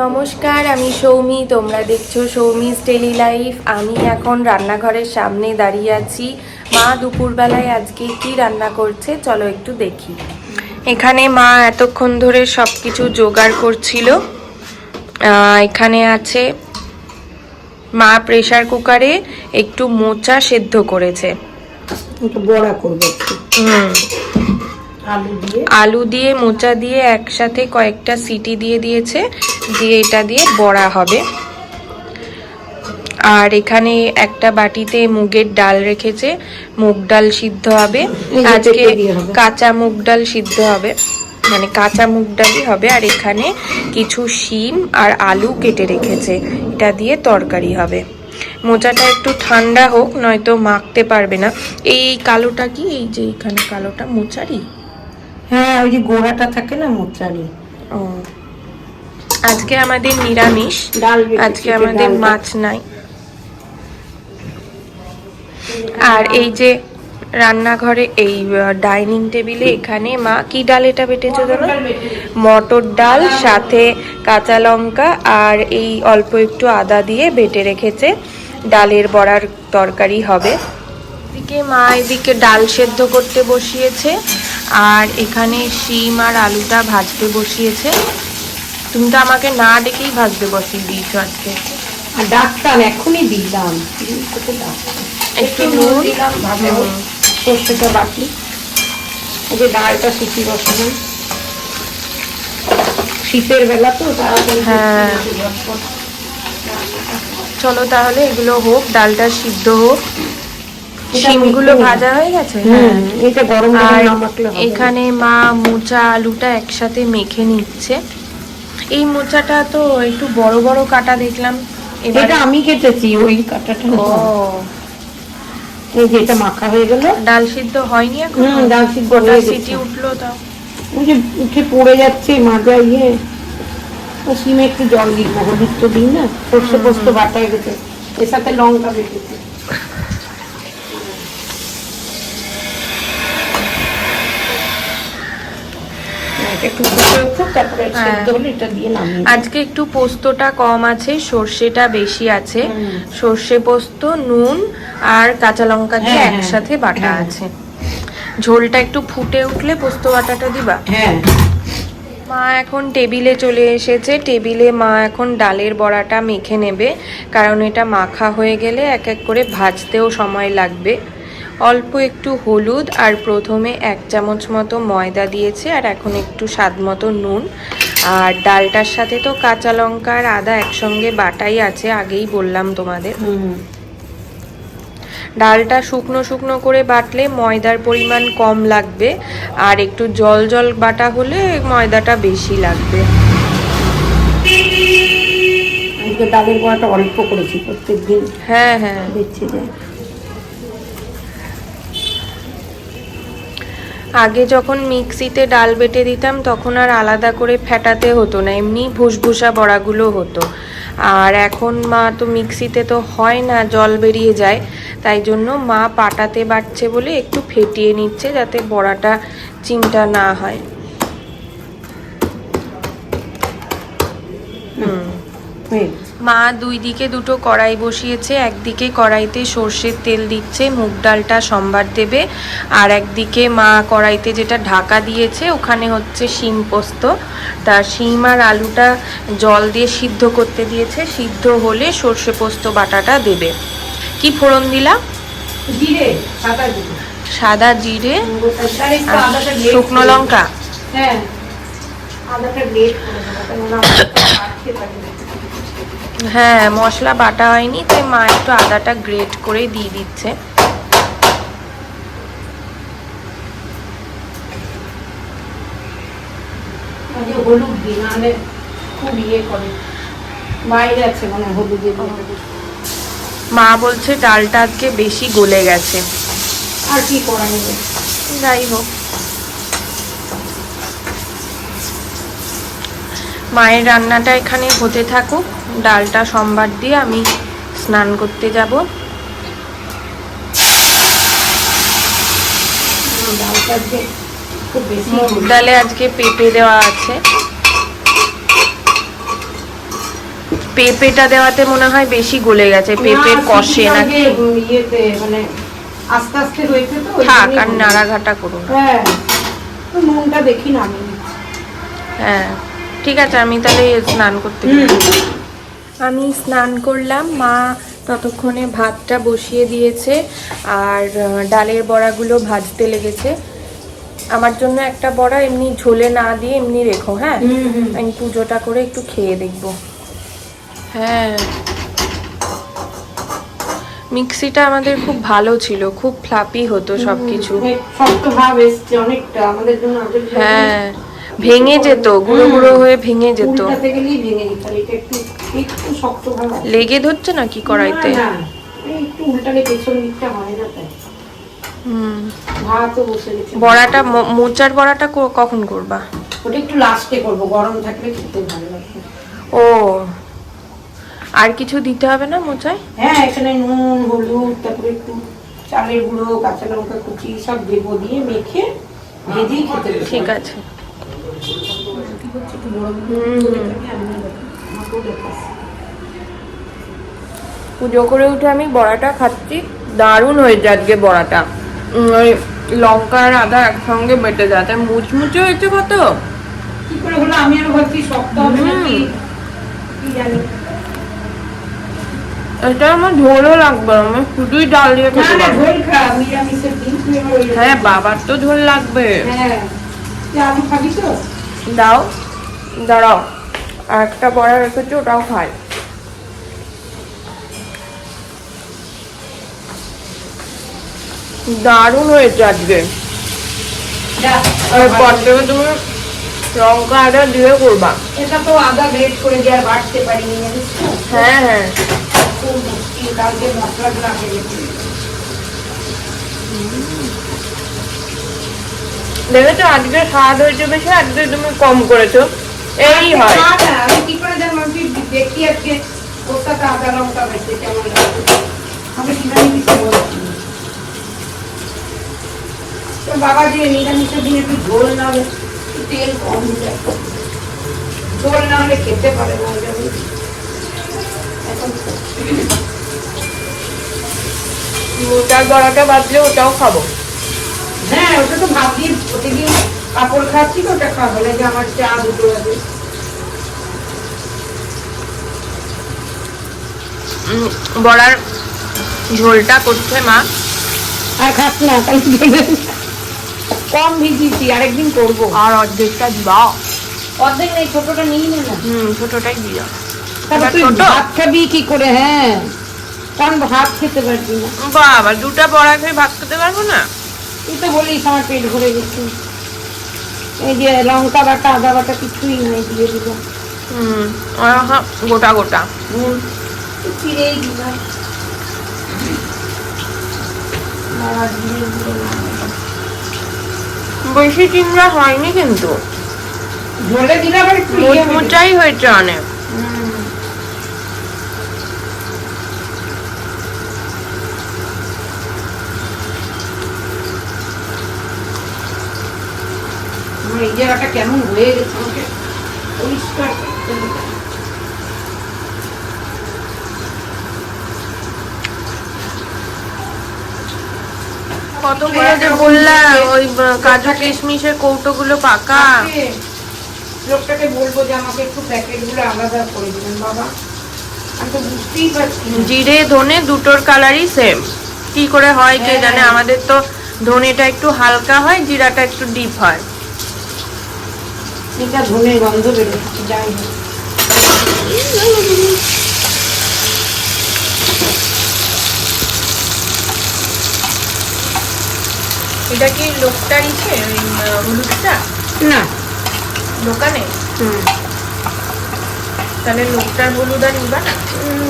নমস্কার আমি সৌমি তোমরা দেখছ সৌমিস ডেলি লাইফ আমি এখন রান্নাঘরের সামনে দাঁড়িয়ে আছি। মা দুপুরবেলায় আজকে কি রান্না করছে? চলো একটু দেখি। এখানে মা এতক্ষণ ধরে সব কিছু জোগাড় করছিল। এখানে আছে মা প্রেসার কুকারে একটু মোচা সেদ্ধ করেছে। বড়া করব হুম। আলু দিয়ে? মোচা দিয়ে একসাথে কয়েকটা সিটি দিয়ে দিয়েছে দিয়ে এটা দিয়ে বড়া হবে। আর এখানে একটা বাটিতে মুগের ডাল রেখেছে মুগ ডাল সিদ্ধ হবে। আজকে। কাঁচা মুগ ডাল সিদ্ধ হবে। মানে কাঁচা মুগ ডালই হবে আর এখানে কিছু শিম আর আলু কেটে রেখেছে। এটা দিয়ে তরকারি হবে। মোচাটা একটু ঠান্ডা হোক নয়তো মাখতে পারবে না। এই কালোটা কি? এই যে এখানে কালোটা মোচারি হ্যাঁ ওই যে গোড়াটা থাকে না মোচারি ও। আজকে আমাদের নিরামিষ। ডাল আজকে আমাদের মাছ নাই। আর এই যে রান্নাঘরে এই ডাইনিং টেবিলে এখানে মা কি ডাল এটা বেটেছে ধরো মটর ডাল সাথে কাঁচা লঙ্কা আর এই অল্প একটু আদা দিয়ে বেটে রেখেছে। ডালের বড়ার তরকারি হবে। এদিকে মা এদিকে ডাল সেদ্ধ করতে বসিয়েছে। আর এখানে শিম আর আলুটা ভাজতে বসিয়েছে। তুমি তো আমাকে না ডেকেই ভাজতে বসিয়ে দিয়েছ আজকে। আর ডাক্তার এখনই দিলাম। একটু নুন দিলাম সর্ষেটা এই যে ডালটা সিটি বসালাম শীতের বেলা তো তাড়াতাড়ি হ্যাঁ। চলো তাহলে এগুলো হোক ডালটা সিদ্ধ হোক। শিমগুলো ভাজা হয়ে গেছে? এটা গরম। এখানে মা মোচা আলুটা একসাথে মেখে নিচ্ছে। এই মোচাটা তো একটু বড় বড় কাটা দেখলাম। এটা আমি কেটেছি ওই কাটাটা ও। এই যে এটা মাখা হয়ে গেল। ডাল সিদ্ধ হয়নি এখন ডাল সিদ্ধ হয়ে। সিটি উঠল তাও। ওই যে উঠে পড়ে যাচ্ছে মাজা ইয়ে। ও সিমে একটু জল দিই না হলুদ তো দিই না। সর্ষে পোস্ত বাটা হয়ে গেছে। এর সাথে লঙ্কা বেটেছি একটু ফুটে উঠুক, তারপরে হ্যাঁ। সেদ্ধ হলে এটা দিয়ে নামিয়ে দিই। আজকে একটু পোস্তটা কম আছে সর্ষেটা বেশি আছে। সর্ষে পোস্ত নুন আর কাঁচা লঙ্কা দিয়ে হ্যাঁ, হ্যাঁ। একসাথে বাটা। আছে ঝোলটা একটু ফুটে উঠলে পোস্ত বাটাটা দিবা হ্যাঁ মা এখন টেবিলে চলে এসেছে টেবিলে মা এখন ডালের বড়াটা মেখে নেবে কারণ এটা মাখা হয়ে গেলে এক এক করে ভাজতেও সময় লাগবে অল্প একটু হলুদ আর প্রথমে এক চামচ মতো ময়দা দিয়েছে আর এখন একটু স্বাদ মতো নুন। আর ডালটার সাথে তো কাঁচা লঙ্কা আর আদা একসঙ্গে বাটাই আছে আগেই বললাম তোমাদের। ডালটা শুকনো শুকনো করে বাটলে ময়দার পরিমাণ কম লাগবে আর একটু জল জল বাটা হলে ময়দাটা বেশি লাগবে। ডালের বড়াটা অল্প করেছি প্রত্যেকদিন। হ্যাঁ হ্যাঁ। দিচ্ছি যে আগে যখন মিক্সিতে ডাল বেটে দিতাম, তখন আর আলাদা করে ফেটাতে হতো না, এমনি ভুসভুসা বড়াগুলো হতো আর এখন মা তো মিক্সিতে তো হয় না, জল বেরিয়ে যায়, তাই জন্য মা পাটাতে বাটছে বলে একটু ফেটিয়ে নিচ্ছে যাতে বড়াটা চিমটা না হয় হুম। মা দুই দিকে দুটো কড়াই বসিয়েছে একদিকে কড়াইতে সর্ষের তেল দিচ্ছে মুগ ডালটা সম্বার দেবে আর একদিকে মা কড়াইতে যেটা ঢাকা দিয়েছে ওখানে হচ্ছে শিম পোস্ত। তা শিম আর আলুটা জল দিয়ে সিদ্ধ করতে দিয়েছে সিদ্ধ হলে সর্ষে পোস্ত বাটাটা দেবে। কি ফোড়ন দিলা? জিরে সাদা জিরে। শুকনো লঙ্কা? হ্যাঁ আদাটা গ্রেট করে দেবো কেননা আদাটা বাড়তে পারে। হ্যাঁ মশলা বাটা হয়নি তাই মা একটু আদাটা গ্রেট করে দিয়ে দিচ্ছে। হলুদ দিই নাহলে খুব ইয়ে করে। বাইরে আছে মানে হলুদের মা বলছে ডালটা আজকে বেশি গলে গেছে। আর কি করা যাবে? যাই হোক। মায়ের রান্নাটা এখানে হতে থাকুক। ডালটা সোমবার দিয়ে আমি স্নান করতে যাব। মুগ ডালে আজকে পেঁপে দেওয়া আছে। পেঁপেটা দেওয়াতে মনে হয় বেশি গলে গেছে পেঁপের কষে নাকি? মানে আস্তে আস্তে হয়েছে তো থাক আর নাড়াঘাটা করুন হ্যাঁ তো নুনটা দেখি না আমি হ্যাঁ। ঠিক আছে আমি তাহলে স্নান করতে আমি স্নান করলাম মা ততক্ষণে ভাতটা বসিয়ে দিয়েছে আর ডালের বড়াগুলো ভাজতে লেগেছে। আমার জন্য একটা বড়া এমনি ঝোলে না দিয়ে এমনি রেখো হ্যাঁ। আমি পুজোটা করে একটু খেয়ে দেখব। হ্যাঁ। মিক্সিটা আমাদের খুব ভালো ছিল খুব ফ্লাপি হতো সবকিছু। হ্যাঁ। ভেঙে যেত গুঁড়ো গুঁড়ো হয়ে ভেঙে যেত। লেগে ধরছে নাকি কড়াইতে? বড়াটা মোচার বড়াটা কখন করবা? ওটা একটু লাস্টে করব গরম থাকলে খেতে ভালো লাগবে। ও আর কিছু দিতে হবে না মোচায়? হ্যাঁ এখানে নুন হলুদ তারপরে একটু চালের গুঁড়ো কাঁচা লঙ্কা কুচি সব দেবো দিয়ে মেখে ভেজেই খেতে ঠিক আছে। পুজো করে উঠে আমি বড়াটা খাচ্ছি। দারুণ হয়েছে আজকে বড়াটা। ওই লঙ্কা আর আদা একসঙ্গে বেটে যাতে মুচমুচে হয়েছে কত? কি করে হলো? আমি আরও ভাবছি শক্ত হবে নাকি কি? জানি। এটা আমার ঝোলও লাগবে আমি শুধুই ডাল দিয়ে খেতে পারব। ঝোল খা তুই হ্যাঁ বাবার তো ঝোল লাগবে। হ্যাঁ। তুই আলু খাবি তো? দাও দাঁড়াও। আর একটা বড়া রেখেছি ওটাও খাই। দারুণ হয়েছে আজকে। যা, আর পরে তুমি লঙ্কা আদা দিয়ে করবা। এটা তো আদা গ্রেট করে দিয়ে আর বাটতে পারিনি হ্যাঁ হ্যাঁ। খুব মুশকিল কালকে রেখে দেখেছ আজকে স্বাদ হয়েছে বেশি আজকে তুমি কম করেছ? এই হয়। আমি কি করে দেখি আজকে কোথাটা আদা লঙ্কা বেশি কেমন আমি কীভাবে কিছু বলছি তো বাবা যে নিরামিষের দিনে একটু ঝোল না হলে তেল কম দিলে ঝোল না হলে খেতে পারে না ওই জন্য। এখন মোটার বড়াটা বাদলে ওটাও খাব। হ্যাঁ ওটা তো ভাব দিয়ে প্রতিদিন কাপড় খাচ্ছি তো ওটা খাব না যে আমার চা দুটো আছে। বড়ার ঝোলটা করছে মা। আর খাস না তাই কম ভিজিয়েছি আরেকদিন করব। আর অর্ধেকটা দিবা। অর্ধেক নেই ছোটটা নিই না হুম ছোটটাই দিও? ভাত খাবি কি করে হ্যাঁ? কারণ ভাত খেতে পারবি না। বাবা দুটা বড়া খেয়ে ভাত খেতে পারব না? তুই তো বলিস আমার পেট ভরে গেছে। এই যে লঙ্কা বাটা আদা বাটা কিছুই নেই দিয়ে দিব হুম গোটা গোটা। হুম চিড়েই দিলাম। বেশি চিংড়া হয়নি কিন্তু। ঝোলে দিলে আবার একটু ইয়ে হয়ে হয়েছে অনেক। হুম। আমার এই জায়গাটা কেমন হয়ে গেছে আমাকে? পরিষ্কার করতে হবে। কতগুলো যে বললাম ওই কাজু কিশমিশের কৌটোগুলো পাকা। লোকটাকে বলব যে আমাকে একটু প্যাকেটগুলো আলাদা করে দিবেন বাবা। আমি তো বুঝতেই পারছি জিরে ধনে দুটোর কালারই সেম কি করে হয় কে হ্যাঁ। জানে? আমাদের তো ধনেটা একটু হালকা হয় জিরাটা একটু ডিপ হয়। এটা ধনে গন্ধ বেরোচ্ছে যাই এটা কি ওই আহ, হলুদটা? না। দোকানে? হুম। তাহলে লোকটার হলুদ আর নিবা না?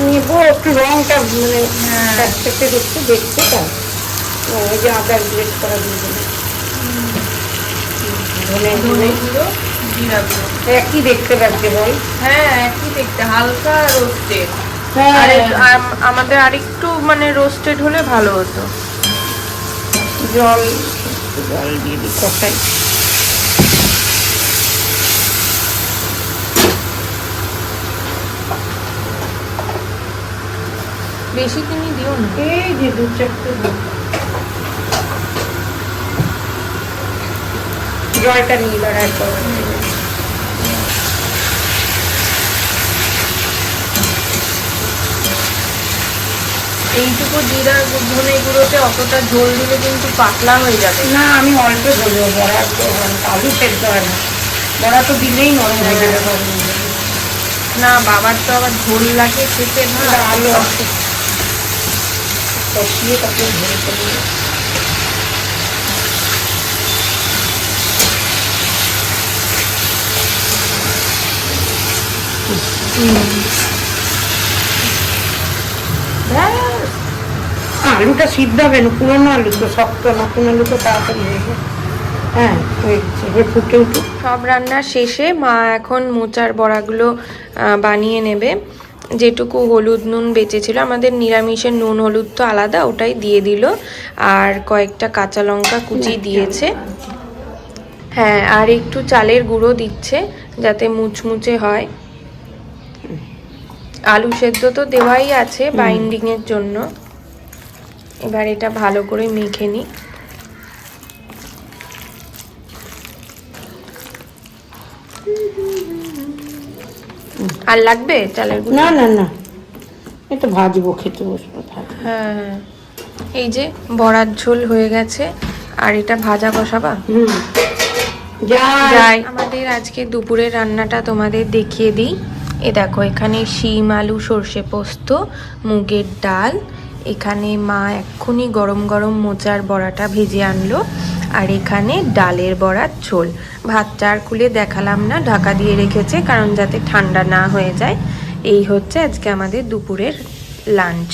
নেব একটু রংটা মানে হ্যাঁ। প্যাকেটে দেখতে ও, ওই যে আদা গ্রেট করা দিয়ে দেবে ধনে ধনে একই দেখতে লাগছে বল হ্যাঁ একই দেখতে হালকা রোস্টেড হ্যাঁ। আম- আমাদের আরেকটু মানে রোস্টেড হলে ভালো হতো। জল জল দিয়ে দিই কষাই বেশি চিনি দিও না। এই যে দু চারটে। জলটা নিয়ে এবার এইটুকু জিরা ধনে গুঁড়োতে অতটা ঝোল দিলে কিন্তু পাতলা হয়ে যাবে। না আমি অল্প বলব বড়া আলু সেদ্ধ হয় না। বড়া তো দিলেই নরম হয়ে যাবে। না বাবার তো আবার ঝোল লাগে খেতে না আলু কষিয়ে তারপরে ভরে করে। আলুটা সিদ্ধ হবে না পুরোনো আলু তো শক্ত নতুন আলু তো তাড়াতাড়ি হয়ে হ্যাঁ ফুটে সব রান্না শেষে মা এখন মোচার বড়াগুলো বানিয়ে নেবে। যেটুকু হলুদ নুন বেঁচেছিল আমাদের নিরামিষের নুন হলুদ তো আলাদা ওটাই দিয়ে দিল। আর কয়েকটা কাঁচা লঙ্কা কুচি দিয়েছে। হ্যাঁ আর একটু চালের গুঁড়ো দিচ্ছে যাতে মুচমুচে হয়। আলু সেদ্ধ তো দেওয়াই আছে বাইন্ডিং এর জন্য। এবার এটা ভালো করে মেখে নিই। আর লাগবে চালের গুঁড়ো? না না না। এটা ভাজবো খেতে বসবো হ্যাঁ হ্যাঁ। এই যে বড়ার ঝোল হয়ে গেছে আর এটা ভাজা বসাবা? যাই। আমাদের আজকে দুপুরের রান্নাটা তোমাদের দেখিয়ে দিই। এ দেখো, এখানে শিম, আলু, সর্ষে পোস্ত, মুগের ডাল। এখানে মা এক্ষুনি গরম গরম মোচার বড়াটা ভেজে আনলো, আর এখানে ডালের বড়ার ঝোল। ভাতটা আর খুলে দেখালাম না, ঢাকা দিয়ে রেখেছে, কারণ যাতে ঠান্ডা না হয়ে যায়। এই হচ্ছে আজকে আমাদের দুপুরের লাঞ্চ।